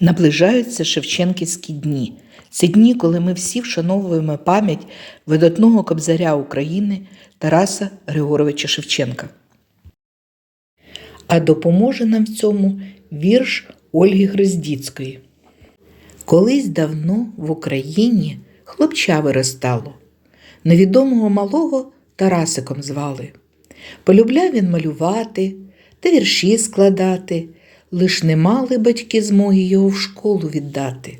Наближаються Шевченківські дні. Це дні, коли ми всі вшановуємо пам'ять видатного кобзаря України Тараса Григоровича Шевченка. А допоможе нам в цьому вірш Ольги Гроздіцької. Колись давно в Україні хлопча виростало. Невідомого малого Тарасиком звали. Полюбляв він малювати та вірші складати, лиш не мали батьки змоги його в школу віддати.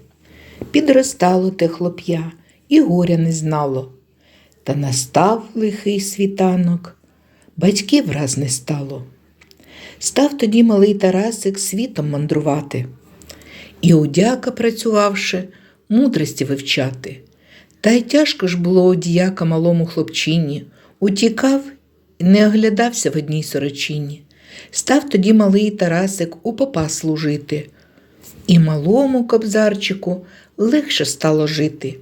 Підростало те хлоп'я і горя не знало. Та настав лихий світанок, батьків враз не стало. Став тоді малий Тарасик світом мандрувати. І удяка, працювавши, мудрості вивчати. Та й тяжко ж було одіяка малому хлопчині, утікав і не оглядався в одній сорочині. Став тоді малий Тарасик у попа служити, і малому кобзарчику легше стало жити.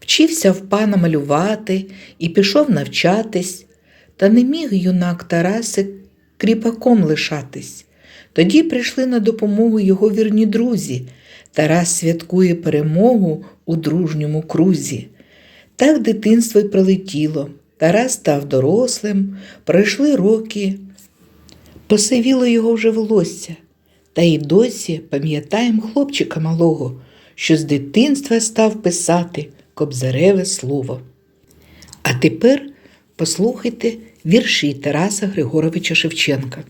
Вчився в пана малювати і пішов навчатись, та не міг юнак Тарасик кріпаком лишатись. Тоді прийшли на допомогу його вірні друзі. Тарас святкує перемогу у дружньому крузі. Так дитинство й пролетіло. Тарас став дорослим, пройшли роки. Посивіло його вже волосся, та й досі пам'ятаєм хлопчика малого, що з дитинства став писати кобзареве слово. А тепер послухайте вірші Тараса Григоровича Шевченка.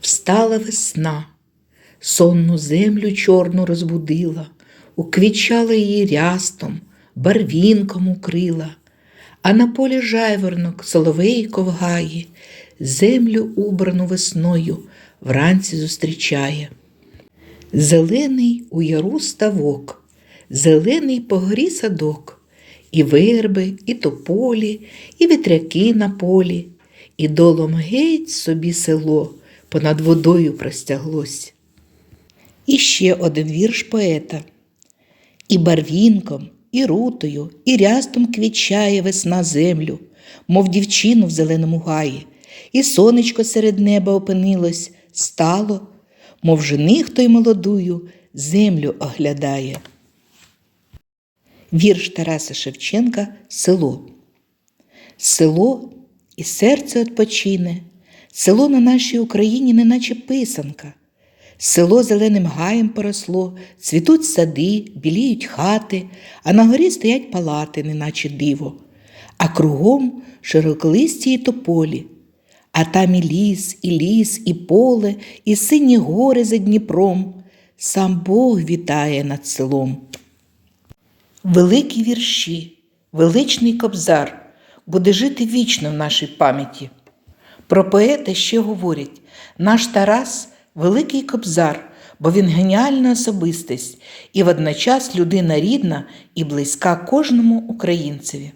Встала весна, сонну землю чорну розбудила, уквічала її рястом, барвінком укрила, а на полі жайворонок соловейко в гаї, землю убрану весною вранці зустрічає. Зелений у яру ставок, зелений по горі садок, і верби, і тополі, і вітряки на полі, і долом геть собі село понад водою простяглось. І ще один вірш поета. І барвінком, і рутою, і рястом квічає весна землю, мов дівчину в зеленому гаї, і сонечко серед неба опинилось, стало, мов жених той молодую, землю оглядає. Вірш Тараса Шевченка Село. Село і серце відпочине, село на нашій Україні, неначе писанка. Село зеленим гаєм поросло, цвітуть сади, біліють хати, а на горі стоять палати, неначе диво, а кругом широколисті й тополі. А там і ліс, і ліс, і поле, і сині гори за Дніпром. Сам Бог вітає над селом. Великі вірші, величний кобзар буде жити вічно в нашій пам'яті. Про поета ще говорять: наш Тарас великий кобзар, бо він геніальна особистість і водночас людина рідна і близька кожному українцеві.